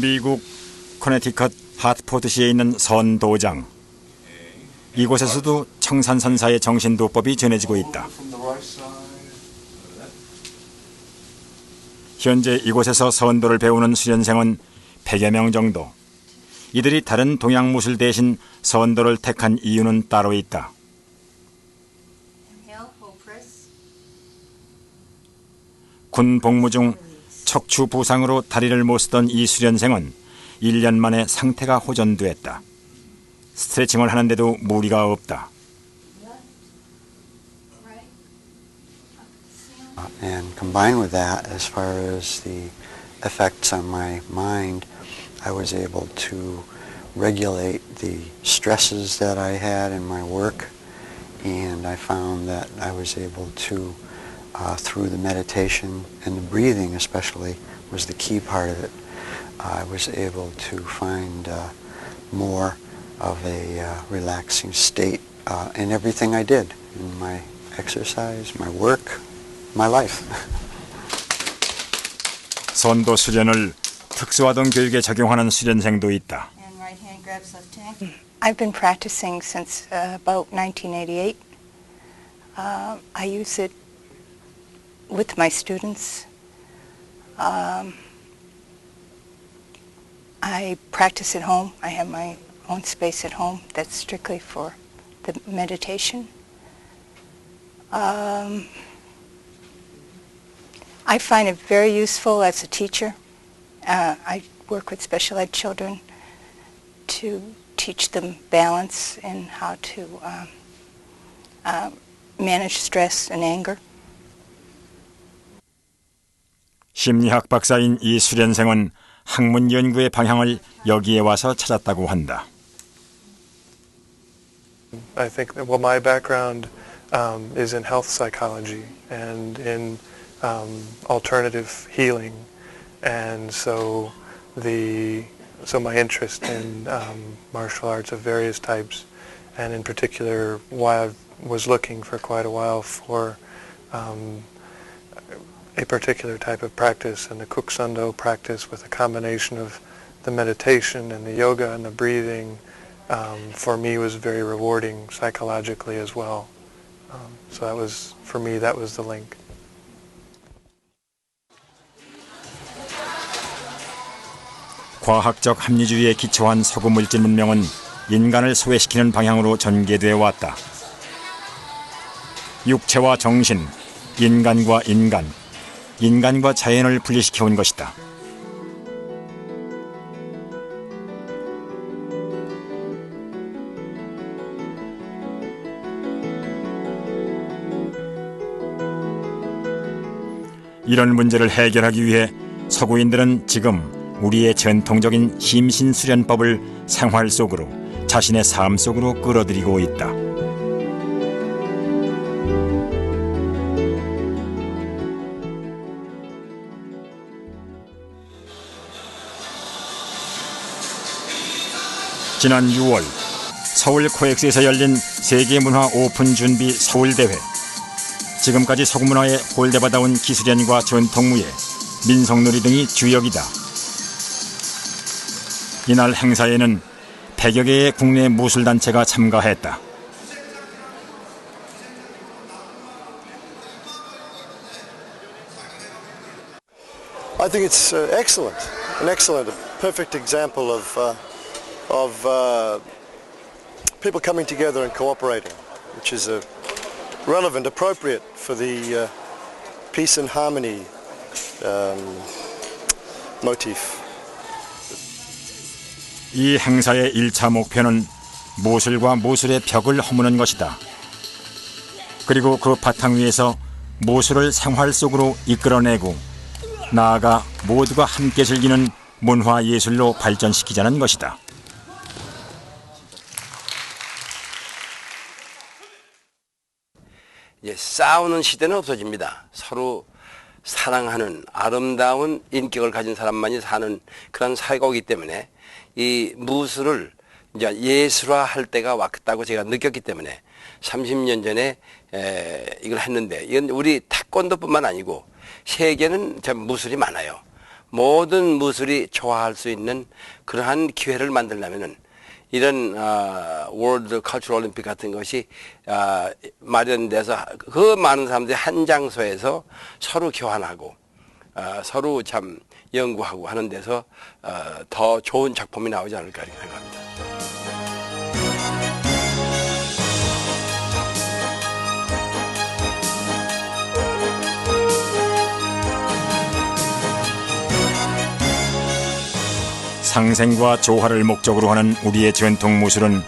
미국 코네티컷 하트포드시에 있는 선도장. 이곳에서도 청산선사의 정신도법이 전해지고 있다. 현재 이곳에서 선도를 배우는 수련생은 100여 명 정도. 이들이 다른 동양 무술 대신 선도를 택한 이유는 따로 있다. 군 복무 중 척추 부상으로 다리를 못 쓰던 이 수련생은 1년 만에 상태가 호전됐다. 스트레칭을 하는데도 무리가 없다. uh, through the meditation and the breathing especially, was the key part of it. I was able to find uh, more of a uh, relaxing state uh, in everything I did, in my exercise, my work, my life. 선도 수련을 특수화동 교육에 적용하는 수련생도 있다. And right hand grabs left hand. I've been practicing since uh, about 1988. Uh, I use it with my students. Um, I practice at home. I have my own space at home that's strictly for the meditation. Um, I find it very useful as a teacher. Uh, I work with special ed children to teach them balance and how to um, uh, manage stress and anger. 심리학 박사인 이 수련생은 학문 연구의 방향을 여기에 와서 찾았다고 한다. I think that, well, my background um, is in health psychology and in um, alternative healing, and so the so my interest in um, martial arts of various types, and in particular, why I was looking for quite a while for um, a particular type of practice, and the Kuksundo practice with a combination of the meditation and the yoga and the breathing um, for me was very rewarding psychologically as well. Um, so that was, for me, that was the link. 과학적 합리주의에 기초한 소금물질 문명은 인간을 소외시키는 방향으로 전개되어 왔다. 육체와 정신, 인간과 인간, 인간과 자연을 분리시켜 온 것이다. 이런 문제를 해결하기 위해 서구인들은 지금 우리의 전통적인 심신 수련법을 생활 속으로 자신의 삶 속으로 끌어들이고 있다. 지난 6월 서울 코엑스에서 열린 세계문화 오픈 준비 서울대회 지금까지 서구문화에 홀대받아온 기술연과 전통무예, 민속놀이 등이 주역이다. 이날 행사에는 100여 개의 국내 무술단체가 참가했다. Of uh, people coming together and cooperating, which is uh, relevant, appropriate for the uh, peace and harmony um, motif. 이 행사의 1차 목표는 무술과 무술의 벽을 허무는 것이다. 그리고 그 바탕 위에서 무술을 생활 속으로 이끌어내고 나아가 모두가 함께 즐기는 문화 예술로 발전시키자는 것이다. 이제 싸우는 시대는 없어집니다. 서로 사랑하는 아름다운 인격을 가진 사람만이 사는 그런 사회가 오기 때문에 이 무술을 이제 예술화할 때가 왔다고 제가 느꼈기 때문에 30년 전에 에, 이걸 했는데 이건 우리 태권도뿐만 아니고 세계는 참 무술이 많아요. 모든 무술이 좋아할 수 있는 그러한 기회를 만들려면은 이런 아, 월드 컬처럴 올림픽 같은 것이 아, 마련돼서 그 많은 사람들이 한 장소에서 서로 교환하고 아, 서로 참 연구하고 하는 데서 어, 더 좋은 작품이 나오지 않을까 생각합니다. 상생과 조화를 목적으로 하는 우리의 전통 무술은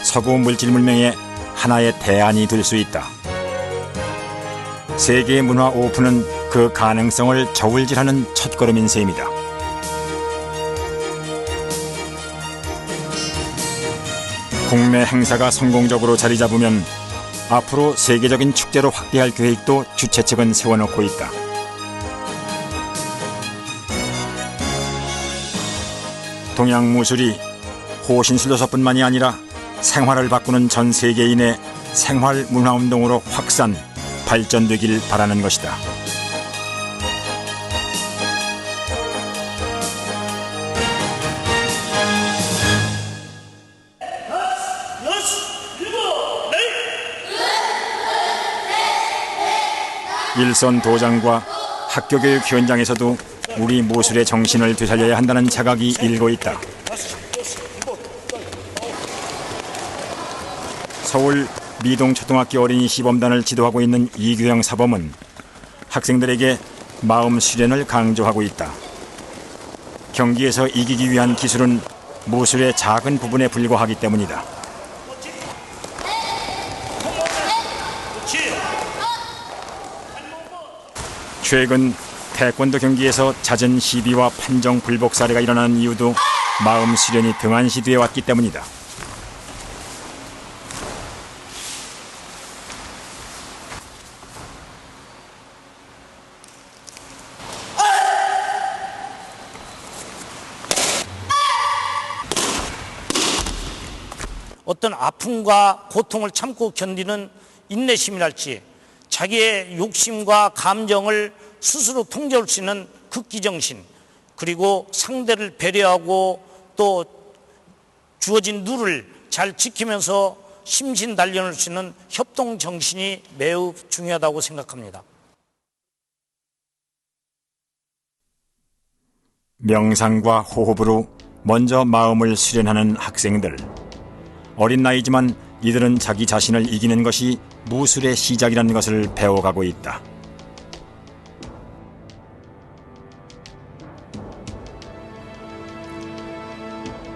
서구 물질 문명의 하나의 대안이 될 수 있다. 세계 문화 오픈은 그 가능성을 저울질하는 첫걸음인 셈이다. 국내 행사가 성공적으로 자리 잡으면 앞으로 세계적인 축제로 확대할 계획도 주최 측은 세워놓고 있다. 동양 무술이 호신술로서뿐만이 아니라 생활을 바꾸는 전 세계인의 생활 문화 운동으로 확산 발전되길 바라는 것이다. 일선 도장과 학교교육 현장에서도 우리 무술의 정신을 되살려야 한다는 자각이 일고 있다. 서울 미동초등학교 어린이 시범단을 지도하고 있는 이규영 사범은 학생들에게 마음 수련을 강조하고 있다. 경기에서 이기기 위한 기술은 무술의 작은 부분에 불과하기 때문이다. 최근 태권도 경기에서 잦은 시비와 판정 불복 사례가 일어나는 이유도 마음 수련이 등한시되어 왔기 때문이다. 어떤 아픔과 고통을 참고 견디는 인내심이랄지 자기의 욕심과 감정을 스스로 통제할 수 있는 극기정신 그리고 상대를 배려하고 또 주어진 룰을 잘 지키면서 심신 단련할 수 있는 협동 정신이 매우 중요하다고 생각합니다. 명상과 호흡으로 먼저 마음을 수련하는 학생들. 어린 나이지만 이들은 자기 자신을 이기는 것이 무술의 시작이라는 것을 배워가고 있다.